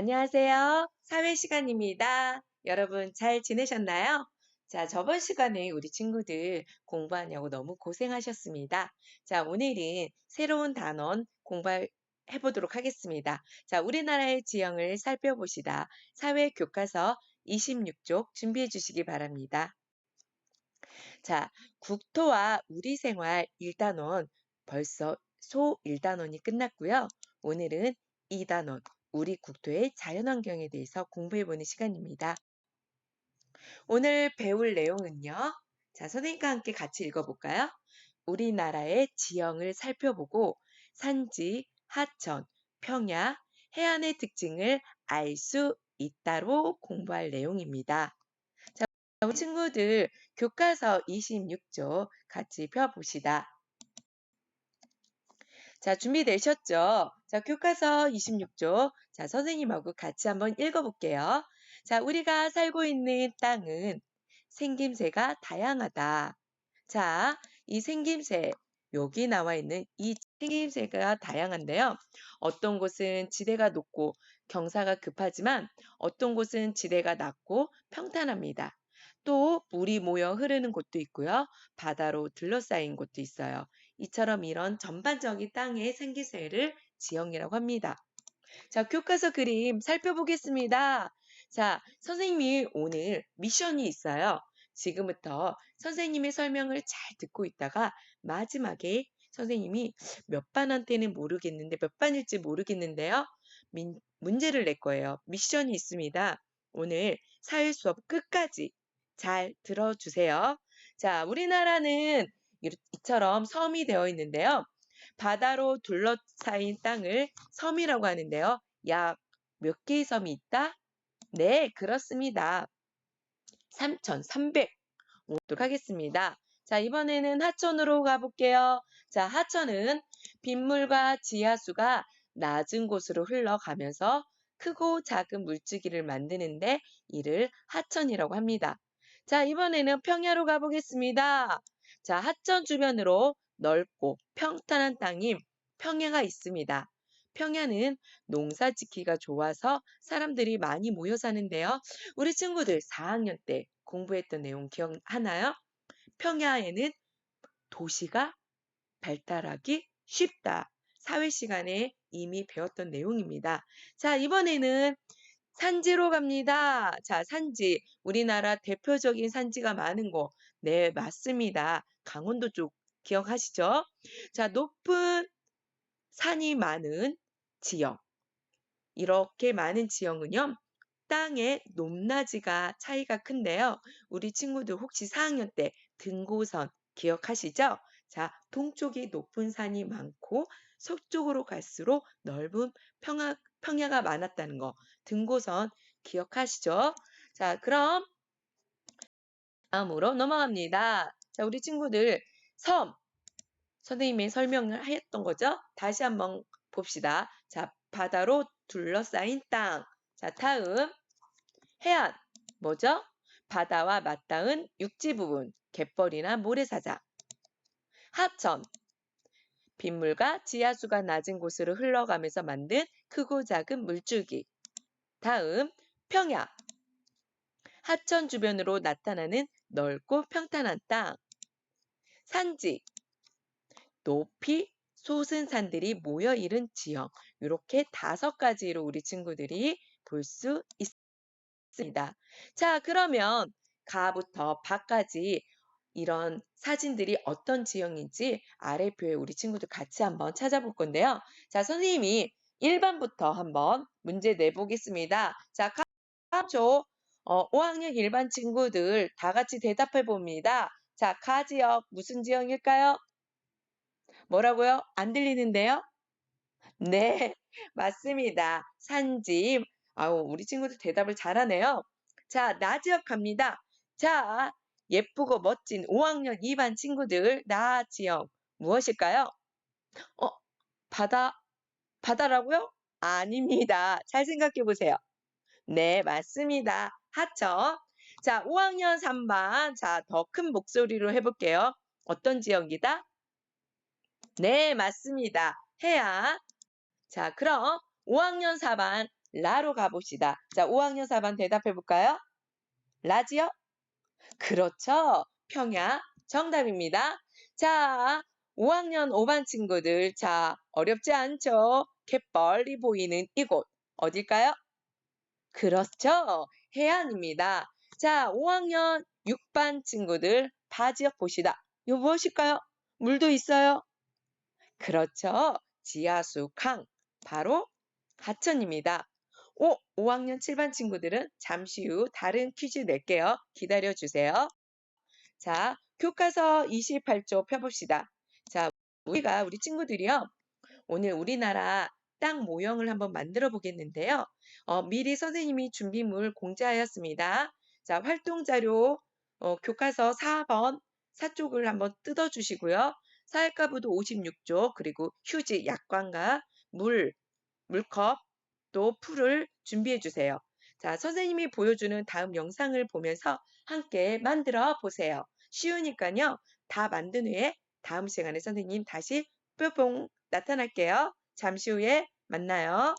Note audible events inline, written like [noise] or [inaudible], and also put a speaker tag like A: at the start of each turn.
A: 안녕하세요. 사회 시간입니다. 여러분 잘 지내셨나요? 자, 저번 시간에 우리 친구들 공부하냐고 너무 고생하셨습니다. 자, 오늘은 새로운 단원 공부해 보도록 하겠습니다. 자, 우리나라의 지형을 살펴보시다 사회 교과서 26쪽 준비해 주시기 바랍니다. 자, 국토와 우리 생활 1단원 벌써 소 1단원이 끝났고요. 오늘은 2단원 우리 국토의 자연환경에 대해서 공부해보는 시간입니다. 오늘 배울 내용은요. 자, 선생님과 함께 같이 읽어볼까요? 우리나라의 지형을 살펴보고 산지, 하천, 평야, 해안의 특징을 알 수 있다로 공부할 내용입니다. 자, 우리 친구들 교과서 26조 같이 펴봅시다. 자, 준비되셨죠? 자, 교과서 26조. 자, 선생님하고 같이 한번 읽어볼게요. 자, 우리가 살고 있는 땅은 생김새가 다양하다. 자, 이 생김새, 여기 나와 있는 이 생김새가 다양한데요. 어떤 곳은 지대가 높고 경사가 급하지만 어떤 곳은 지대가 낮고 평탄합니다. 또 물이 모여 흐르는 곳도 있고요. 바다로 둘러싸인 곳도 있어요. 이처럼 이런 전반적인 땅의 생기새를 지형이라고 합니다. 자, 교과서 그림 살펴보겠습니다. 자, 선생님이 오늘 미션이 있어요. 지금부터 선생님의 설명을 잘 듣고 있다가 마지막에 선생님이 몇 반한테는 모르겠는데 몇 반일지 모르겠는데요. 민, 문제를 낼 거예요. 미션이 있습니다. 오늘 사회 수업 끝까지 잘 들어주세요. 자, 우리나라는 이처럼 섬이 되어 있는데요. 바다로 둘러싸인 땅을 섬이라고 하는데요. 약 몇 개의 섬이 있다? 네, 그렇습니다. 3,300 오도록 하겠습니다. 자, 이번에는 하천으로 가볼게요. 자, 하천은 빗물과 지하수가 낮은 곳으로 흘러가면서 크고 작은 물줄기를 만드는데 이를 하천이라고 합니다. 자, 이번에는 평야로 가보겠습니다. 자, 하천 주변으로 넓고 평탄한 땅인 평야가 있습니다. 평야는 농사 짓기가 좋아서 사람들이 많이 모여 사는데요. 우리 친구들 4학년 때 공부했던 내용 기억하나요? 평야에는 도시가 발달하기 쉽다. 사회 시간에 이미 배웠던 내용입니다. 자, 이번에는 산지로 갑니다. 자, 산지. 우리나라 대표적인 산지가 많은 곳. 네, 맞습니다. 강원도 쪽 기억하시죠? 자, 높은 산이 많은 지형. 이렇게 많은 지형은요, 땅의 높낮이가 차이가 큰데요. 우리 친구들 혹시 4학년 때 등고선 기억하시죠? 자, 동쪽이 높은 산이 많고 서쪽으로 갈수록 넓은 평야, 평야가 많았다는 거. 등고선 기억하시죠? 자, 그럼 다음으로 넘어갑니다. 자, 우리 친구들 섬 선생님이 설명을 하였던 거죠? 다시 한번 봅시다. 자, 바다로 둘러싸인 땅. 자, 다음 해안 뭐죠? 바다와 맞닿은 육지 부분, 갯벌이나 모래사장. 하천 빗물과 지하수가 낮은 곳으로 흘러가면서 만든 크고 작은 물줄기. 다음 평야 하천 주변으로 나타나는 넓고 평탄한 땅. 산지 높이 솟은 산들이 모여 이른 지형. 이렇게 다섯 가지로 우리 친구들이 볼 수 있습니다. 자, 그러면 가부터 바까지 이런 사진들이 어떤 지형인지 아래 표에 우리 친구들 같이 한번 찾아볼 건데요. 자, 선생님이 1번부터 한번 문제 내보겠습니다. 자, 가죠. 어, 5학년 일반 친구들 다 같이 대답해 봅니다. 자, 가 지역 무슨 지형일까요? 뭐라고요? 안 들리는데요? 네, [laughs] 맞습니다. 산지. 아우, 우리 친구들 대답을 잘하네요. 자, 나 지역 갑니다. 자, 예쁘고 멋진 5학년 2반 친구들, 나 지역 무엇일까요? 어, 바다, 바다라고요? 아닙니다. 잘 생각해 보세요. 네, 맞습니다. 하천. 자, 5학년 3반. 자, 더 큰 목소리로 해볼게요. 어떤 지역이다? 네, 맞습니다. 해안. 자, 그럼 5학년 4반 라로 가봅시다. 자, 5학년 4반 대답해 볼까요? 라지요? 그렇죠. 평야 정답입니다. 자, 5학년 5반 친구들. 자, 어렵지 않죠? 갯벌이 보이는 이곳. 어딜까요? 그렇죠. 해안입니다. 자, 5학년 6반 친구들. 바지역 보시다. 이거 무엇일까요? 물도 있어요? 그렇죠. 지하수 강. 바로 하천입니다. 오, 5학년 7반 친구들은 잠시 후 다른 퀴즈 낼게요. 기다려 주세요. 자, 교과서 28조 펴봅시다. 자, 우리가 우리 친구들이요. 오늘 우리나라 땅 모형을 한번 만들어 보겠는데요. 어, 미리 선생님이 준비물 공지하였습니다. 자, 활동 자료 어, 교과서 4번 4쪽을 한번 뜯어 주시고요. 사회과부도 56조 그리고 휴지, 약관과 물, 물컵 또 풀을 준비해 주세요. 자, 선생님이 보여주는 다음 영상을 보면서 함께 만들어 보세요. 쉬우니까요. 다 만든 후에 다음 시간에 선생님 다시 뿅뿅 나타날게요. 잠시 후에 만나요.